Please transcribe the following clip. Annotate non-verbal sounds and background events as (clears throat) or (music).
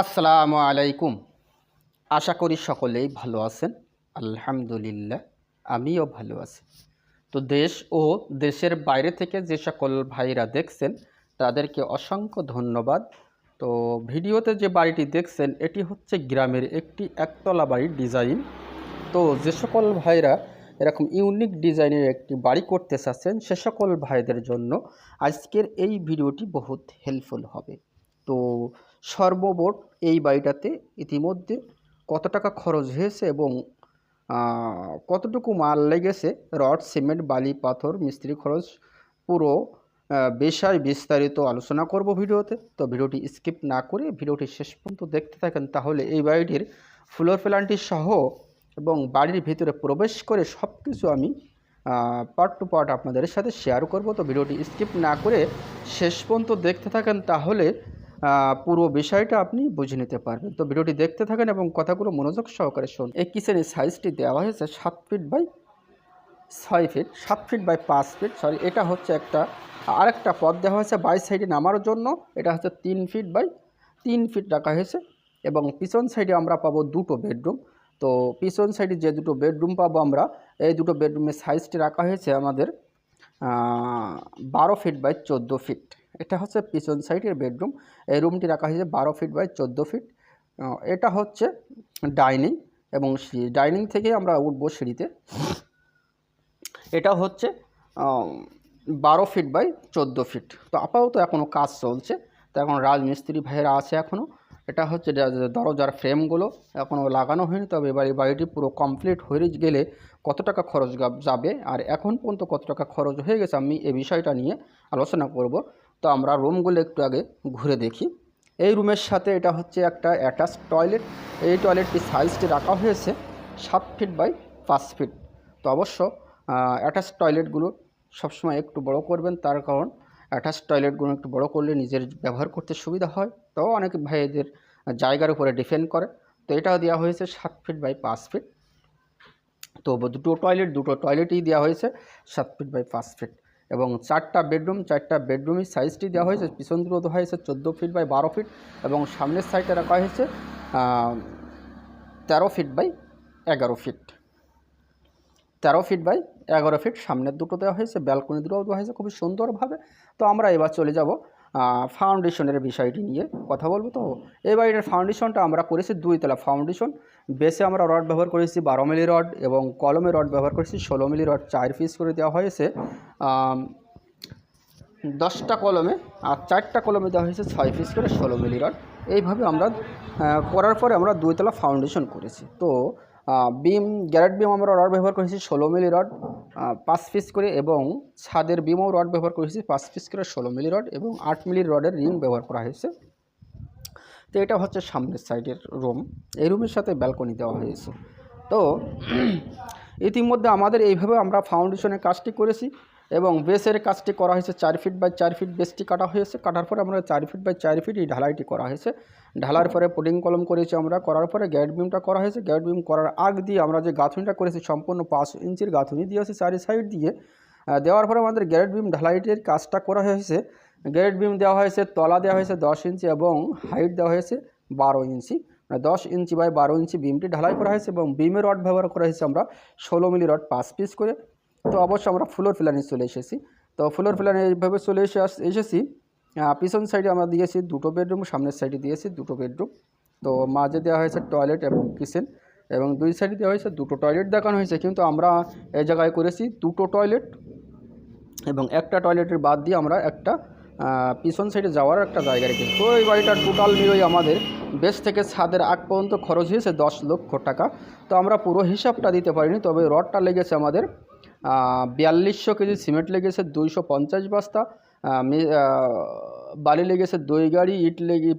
আসসালামু আলাইকুম। আশা করি সকলেই ভালো আছেন। আলহামদুলিল্লাহ, আমিও ভালো আছি। তো দেশ ও দেশের বাইরে থেকে যে সকল ভাইরা দেখছেন, তাদেরকে অসংখ্য ধন্যবাদ। তো ভিডিওতে যে বাড়িটি দেখছেন, এটি হচ্ছে গ্রামের একটি একতলা বাড়ির ডিজাইন। তো যে সকল ভাইরা এরকম ইউনিক ডিজাইনের একটি বাড়ি করতে চাচ্ছেন, সে সকল ভাইদের জন্য আজকের এই ভিডিওটি বহুত হেল্পফুল হবে। তো সর্বমোট এই বাড়িটাতে ইতিমধ্যে কত টাকা খরচ হয়েছে এবং কতটুকু মাল লেগেছে? রড, সিমেন্ট, বালি, পাথর, মিস্ত্রি খরচ পুরো বিষয় বিস্তারিত আলোচনা করব ভিডিওতে। তো ভিডিওটি স্কিপ না করে ভিডিওটি শেষ পর্যন্ত দেখতে থাকেন, তাহলে এই বাড়িটির ফ্লোর প্ল্যানটি সহ এবং বাড়ির ভিতরে প্রবেশ করে সব কিছু আমি পার্ট টু পার্ট আপনাদের সাথে শেয়ার করব। তো ভিডিওটি স্কিপ না করে শেষ পর্যন্ত দেখতে থাকেন, তাহলে পুরো বিষয়টা আপনি বুঝে নিতে পারবেন। তো ভিডিওটি দেখতে থাকেন এবং কথাগুলো মনোযোগ সহকারে শুন এই কিচেনের সাইজটি দেওয়া হয়েছে সাত ফিট বাই ছয় ফিট সাত ফিট বাই পাঁচ ফিট সরি এটা হচ্ছে একটা, আরেকটা পথ দেওয়া হয়েছে বাই সাইডে নামার জন্য। এটা হচ্ছে তিন ফিট বাই তিন ফিট রাখা হয়েছে এবং পিছন সাইডে আমরা পাবো দুটো বেডরুম তো পিছন সাইডে যে দুটো বেডরুম পাবো আমরা, এই দুটো বেডরুমের সাইজটি রাখা হয়েছে আমাদের বারো ফিট বাই চোদ্দ ফিট এটা হচ্ছে পিছন সাইডের বেডরুম এই রুমটি রাখা হয়েছে বারো ফিট বাই চোদ্দ ফিট এটা হচ্ছে ডাইনিং এবং ডাইনিং থেকে আমরা উঠবো সিঁড়িতে। এটা হচ্ছে বারো ফিট বাই চোদ্দ ফিট তো আপাতত এখনও কাজ চলছে। তো এখন রাজমিস্ত্রি ভাইয়েরা আছে এখনও এটা হচ্ছে দরজার ফ্রেমগুলো এখনও লাগানো হয়নি, তবে এবার এই বাড়িটি পুরো কমপ্লিট হয়ে গেলে কত টাকা খরচ যাবে আর এখন পর্যন্ত কত টাকা খরচ হয়ে গেছে আমি এই বিষয়টা নিয়ে আলোচনা করব। তো আমরা রুমগুলো একটু আগে ঘুরে দেখি। এই রুমের সাথে এটা হচ্ছে একটা অ্যাটাচ টয়লেট এই টয়লেটটি সাইজটি রাখা হয়েছে সাত ফিট বাই পাঁচ ফিট তো অবশ্য অ্যাটাচ টয়লেটগুলো সবসময় একটু বড় করবেন, তার কারণ অ্যাটাচ টয়লেটগুলো একটু বড় করলে নিজের ব্যবহার করতে সুবিধা হয়। তো অনেক ভাইদের জায়গার উপরে ডিপেন্ড করে। তো এটাও দেওয়া হয়েছে সাত ফিট বাই পাঁচ ফিট তো দুটো টয়লেট দুটো টয়লেটই দেওয়া হয়েছে সাত ফিট বাই পাঁচ ফিট এবং চারটা বেডরুম চারটা বেডরুমের সাইজটি দেওয়া হয়েছে, পিছন দেওয়া হয়েছে চোদ্দ ফিট বাই বারো ফিট এবং সামনের সাইডে রাখা হয়েছে তেরো ফিট বাই এগারো ফিট তেরো ফিট বাই এগারো ফিট সামনের দুটো দেওয়া হয়েছে ব্যালকনি দুটোও দেওয়া হয়েছে খুবই সুন্দরভাবে। তো আমরা এবার চলে যাব ফাউন্ডেশনের বিষয়টি নিয়ে কথা বলব। তো এই বাড়িটার ফাউন্ডেশনটা আমরা করেছি দুইতলা ফাউন্ডেশন বেসে আমরা রড ব্যবহার করেছি বারো মিলি রড এবং কলমে রড ব্যবহার করেছি ষোলো মিলি রড চার পিস করে দেওয়া হয়েছে। দশটা কলমে আর চারটা কলমে দেওয়া হয়েছে ছয় পিস করে ষোলো মিলি রড এইভাবে আমরা করার পরে আমরা দুইতলা ফাউন্ডেশন করেছি। তো বিম, গ্যারেট বিম আমরা রড ব্যবহার করেছি ষোলো মিলি রড পাঁচ পিস করে এবং ছাদের বিমও রড ব্যবহার করেছি পাঁচ পিস করে ষোলো মিলি রড এবং আট মিলি রডের রিং ব্যবহার করা হয়েছে। তো এটা হচ্ছে সামনের সাইডের রুম, এই রুমের সাথে ব্যালকনি দেওয়া হয়েছে। তো (clears throat) ইতিমধ্যে আমাদের এইভাবে আমরা ফাউন্ডেশনের কাজটি করেছি। এবং বেসের কাজটি করা হয়েছে চার ফিট বাই চার ফিট বেসটি কাটা হয়েছে। কাটার পরে আমরা চার ফিট বাই চার ফিট এই ঢালাইটি করা হয়েছে। ঢালার পরে পুডিং কলম করেছি আমরা। করার পরে গ্যাট বিমটা করা হয়েছে। গ্যাট বিম করার আগ দিয়ে আমরা যে গাঁথুনিটা করেছি সম্পূর্ণ পাঁচ ইঞ্চির গাঁথুনি দিয়েছি চারি সাইড দিয়ে দেওয়ার পরে আমাদের গ্যারেট বিম ঢালাইটির কাজটা করা হয়েছে। গ্যারেট বিম দেওয়া হয়েছে, তলা দেওয়া হয়েছে দশ ইঞ্চি এবং হাইট দেওয়া হয়েছে বারো ইঞ্চি। মানে দশ ইঞ্চি বাই বারো ইঞ্চি বিমটি ঢালাই করা হয়েছে এবং বিমের রড ব্যবহার করা হয়েছে আমরা ষোলো মিলি রড পাঁচ পিস করে। তো অবশ্য আমরা ফ্লোর প্ল্যানে চলে এসেছি। তো ফ্লোর প্ল্যানে এইভাবে চলে এসে এসেছি। পিছন সাইডে আমরা দিয়েছি দুটো বেডরুম সামনের সাইডে দিয়েছি দুটো বেডরুম তো মাঝে দেওয়া হয়েছে টয়লেট এবং কিচেন এবং দুই সাইডে দেওয়া হয়েছে দুটো টয়লেট দেখানো হয়েছে। কিন্তু আমরা এই জায়গায় করেছি দুটো টয়লেট এবং একটা টয়লেটের বাদ দিয়ে আমরা একটা পিছন সাইডে যাওয়ার একটা জায়গা রেখেছি। তো এই বাড়িটা টোটাল মিলিয়ে আমাদের বেশ থেকে ছাদের আগ পর্যন্ত খরচ হয়েছে দশ লক্ষ টাকা। তো আমরা পুরো হিসাবটা দিতে পারিনি, তবে রডটা লেগেছে আমাদের বিয়াল্লিশশো কেজি সিমেন্ট লেগেছে দুইশো পঞ্চাশ বস্তা বালি লেগেছে দুই গাড়ি ইট লেগে